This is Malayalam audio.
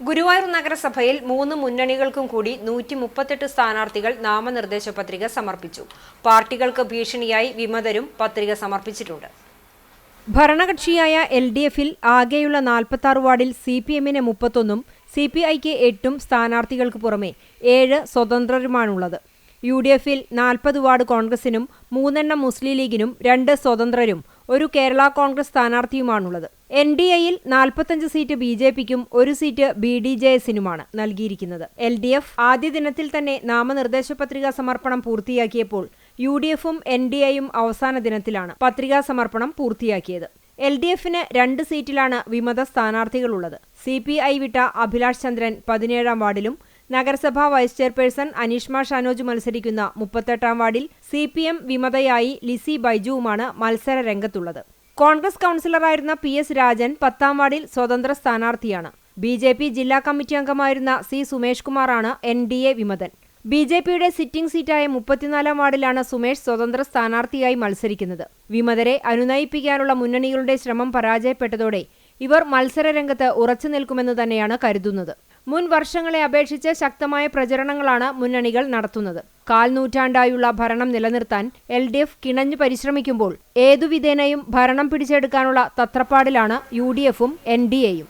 ഗുരുവായൂർ നഗരസഭയിൽ മൂന്ന് മുന്നണികൾക്കും കൂടി നൂറ്റി മുപ്പത്തെട്ട് സ്ഥാനാർത്ഥികൾ നാമനിർദ്ദേശ പത്രിക സമർപ്പിച്ചു. പാർട്ടികൾക്ക് ഭീഷണിയായി വിമതരും പത്രിക സമർപ്പിച്ചിട്ടുണ്ട്. ഭരണകക്ഷിയായ എൽ ഡി എഫിൽ ആകെയുള്ള നാൽപ്പത്തി ആറ് വാർഡിൽ സി പി എമ്മിന് മുപ്പത്തൊന്നും സി പി ഐക്ക് എട്ടും സ്ഥാനാർത്ഥികൾക്ക് പുറമെ ഏഴ് സ്വതന്ത്രരുമാണുള്ളത്. യു ഡി എഫിൽ നാൽപ്പത് വാർഡ് കോൺഗ്രസിനും മൂന്നെണ്ണം മുസ്ലിം ലീഗിനും രണ്ട് സ്വതന്ത്രരും ഒരു കേരള കോൺഗ്രസ് സ്ഥാനാർത്ഥിയുമാണുള്ളത്. എൻ ഡി എയിൽ നാൽപ്പത്തഞ്ച് സീറ്റ് ബി ജെ പിക്കും ഒരു സീറ്റ് ബി ഡി ജെ എസിനുമാണ് നൽകിയിരിക്കുന്നത്. എൽ ഡി എഫ് ആദ്യ ദിനത്തിൽ തന്നെ നാമനിർദ്ദേശ പത്രികാ സമർപ്പണം പൂർത്തിയാക്കിയപ്പോൾ യു ഡി എഫും എൻ ഡി എയും അവസാന ദിനത്തിലാണ് പത്രികാ സമർപ്പണം പൂർത്തിയാക്കിയത്. എൽ ഡി എഫിന് രണ്ട് സീറ്റിലാണ് വിമത സ്ഥാനാർത്ഥികളുള്ളത്. സി പി ഐ വിട്ട അഭിലാഷ് ചന്ദ്രൻ പതിനേഴാം വാർഡിലും നഗരസഭാ വൈസ് ചെയർപേഴ്സൺ അനീഷ്മ ഷാനോജ് മത്സരിക്കുന്ന മുപ്പത്തെട്ടാം വാർഡിൽ സി പി എം വിമതയായി ലിസി ബൈജുവുമാണ് മത്സര രംഗത്തുള്ളത് കോൺഗ്രസ് കൗൺസിലറായിരുന്ന പി എസ് രാജൻ പത്താം വാർഡിൽ സ്വതന്ത്ര സ്ഥാനാർത്ഥിയാണ്. ബി ജെ പി ജില്ലാ കമ്മിറ്റി അംഗമായിരുന്ന സി സുമേഷ് കുമാറാണ് എൻ ഡി എ വിമതൻ. ബി ജെ പിയുടെ സിറ്റിംഗ് സീറ്റായ മുപ്പത്തിനാലാം വാർഡിലാണ് സുമേഷ് സ്വതന്ത്ര സ്ഥാനാർത്ഥിയായി മത്സരിക്കുന്നത്. വിമതരെ അനുനയിപ്പിക്കാനുള്ള മുന്നണികളുടെ ശ്രമം പരാജയപ്പെട്ടതോടെ ഇവർ മത്സരരംഗത്ത് ഉറച്ചു നിൽക്കുമെന്ന് തന്നെയാണ് കരുതുന്നത്. മുൻ വർഷങ്ങളെ അപേക്ഷിച്ച് ശക്തമായ പ്രചരണങ്ങളാണ് മുന്നണികൾ നടത്തുന്നത്. കാൽ നൂറ്റാണ്ടായുള്ള ഭരണം നിലനിർത്താൻ എൽ ഡി എഫ് കിണഞ്ഞു പരിശ്രമിക്കുമ്പോൾ ഏതുവിധേനയും ഭരണം പിടിച്ചെടുക്കാനുള്ള തത്രപ്പാടിലാണ് യു ഡി എഫും എൻ ഡി എയും.